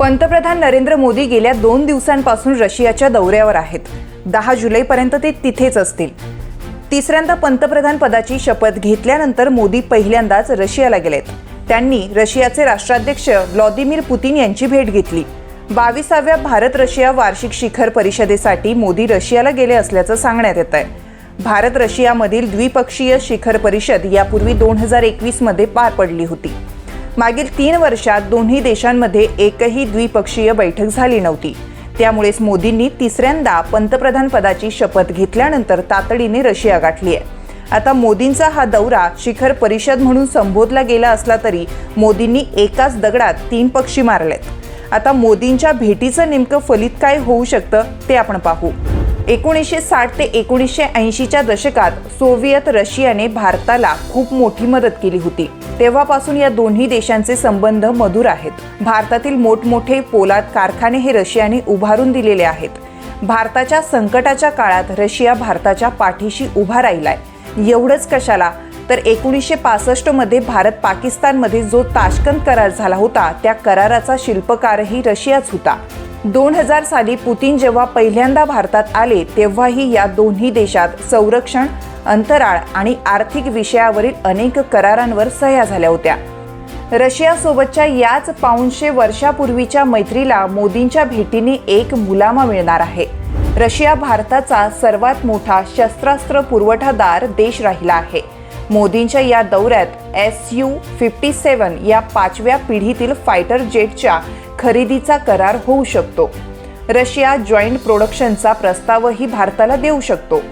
पंतप्रधान नरेंद्र मोदी गेल्या दोन दिवसांपासून रशियाच्या दौऱ्यावर आहेत. दहा जुलैपर्यंत ते तिथेच असतील. तिसऱ्यांदा पंतप्रधान पदाची शपथ घेतल्यानंतर मोदी पहिल्यांदाच रशियाला गेलेत. त्यांनी रशियाचे राष्ट्राध्यक्ष व्लादिमीर पुतीन यांची भेट घेतली. बावीसाव्या भारत रशिया वार्षिक शिखर परिषदेसाठी मोदी रशियाला गेले असल्याचं सांगण्यात येत आहे. भारत रशियामधील द्विपक्षीय शिखर परिषद यापूर्वी दोन हजार एकवीसमध्ये पार पडली होती. मागील तीन वर्षात दोन्ही देशांमध्ये एकही द्विपक्षीय बैठक झाली नव्हती. त्यामुळेच मोदींनी तिसऱ्यांदा पंतप्रधान पदाची शपथ घेतल्यानंतर तातडीने रशिया गाठली आहे आता मोदींचा हा दौरा शिखर परिषद म्हणून संबोधला गेला असला तरी मोदींनी एकाच दगडात तीन पक्षी मारलेत. आता मोदींच्या भेटीचं नेमकं फलित काय होऊ शकतं ते आपण पाहू. एकोणीसशे साठ ते एकोणीसशे ऐंशीच्या दशकात सोव्हिएत रशियाने भारताला खूप मोठी मदत केली होती. तेव्हापासून या दोन्ही देशांचे संबंध मधुर आहेत. भारतातील मोठमोठे पोलाद कारखाने हे रशियाने उभारून दिलेले आहेत. भारताच्या संकटाच्या काळात रशिया भारताच्या पाठीशी उभा राहिलाय. एवढंच कशाला? तर एकोणीसशे पासष्टमध्ये भारत पाकिस्तानमध्ये जो ताशकंद करार झाला होता त्या कराराचा शिल्पकारही रशियाच होता. दोन हजार साली पुतीन जेव्हा पहिल्यांदा भारतात आले तेव्हाही या दोन्ही देशात संरक्षण अंतराळ आणि आर्थिक विषयावरील अनेक करारांवर सह्या झाल्या होत्या. रशियासोबतच्या याच पाऊणशे वर्षापूर्वीच्या मैत्रीला मोदींच्या भेटीने एक मुलामा मिळणार आहे. रशिया भारताचा सर्वात मोठा शस्त्रास्त्र पुरवठादार देश राहिला आहे. मोदींच्या या दौऱ्यात एस यू फिफ्टी सेवन या पाचव्या पिढीतील फायटर जेटच्या खरेदीचा करार होऊ शकतो. रशिया जॉईंट प्रोडक्शनचा प्रस्तावही भारताला देऊ शकतो.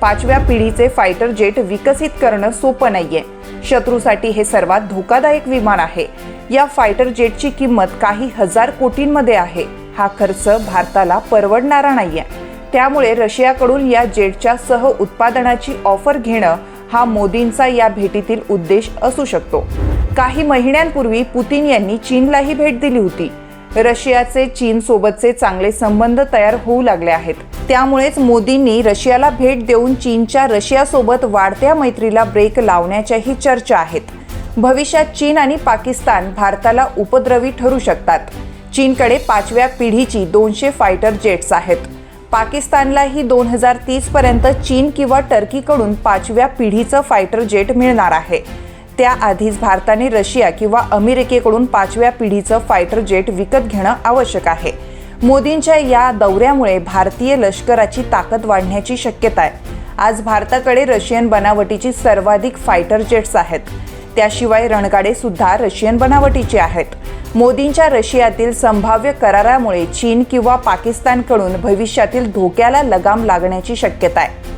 पाचव्या पिढीचे फायटर जेट विकसित करणं सोपं नाहीये. शत्रूसाठी हे सर्वात धोकादायक विमान आहे. या फायटर जेटची किंमत काही हजार कोटींमध्ये आहे. हा खर्च भारताला परवडणारा नाहीये. त्यामुळे रशियाकडून या जेटच्या सह उत्पादनाची ऑफर घेणं हा मोदींचा या भेटीतील उद्देश असू शकतो. काही महिन्यांपूर्वी पुतीन यांनी चीनलाही भेट दिली होती. रशियाचे चीन सोबतचे चांगले संबंध तयार होऊ लागले आहेत. त्यामुळेच मोदींनी रशियाला भेट देऊन चीनच्या रशियासोबत वाढत्या मैत्रीला ब्रेक लावण्याच्याही चर्चा आहेत. भविष्यात चीन आणि पाकिस्तान भारताला उपद्रवी ठरू शकतात. चीनकडे पाचव्या पिढीची दोनशे फायटर जेट्स आहेत. पाकिस्तानलाही दोन हजार तीस पर्यंत चीन किंवा टर्कीकडून पाचव्या पिढीचं फायटर जेट मिळणार आहे. त्याआधीच भारताने रशिया किंवा अमेरिकेकडून पाचव्या पिढीचं फायटर जेट विकत घेणं आवश्यक आहे. मोदींच्या या दौऱ्यामुळे भारतीय लष्कराची ताकद वाढण्याची शक्यता आहे. आज भारताकडे रशियन बनावटीची सर्वाधिक फायटर जेट्स आहेत. त्याशिवाय रणगाडे सुद्धा रशियन बनावटीचे आहेत. मोदींच्या रशियातील संभाव्य करारामुळे चीन किंवा पाकिस्तानकडून भविष्यातील धोक्याला लगाम लागण्याची शक्यता आहे.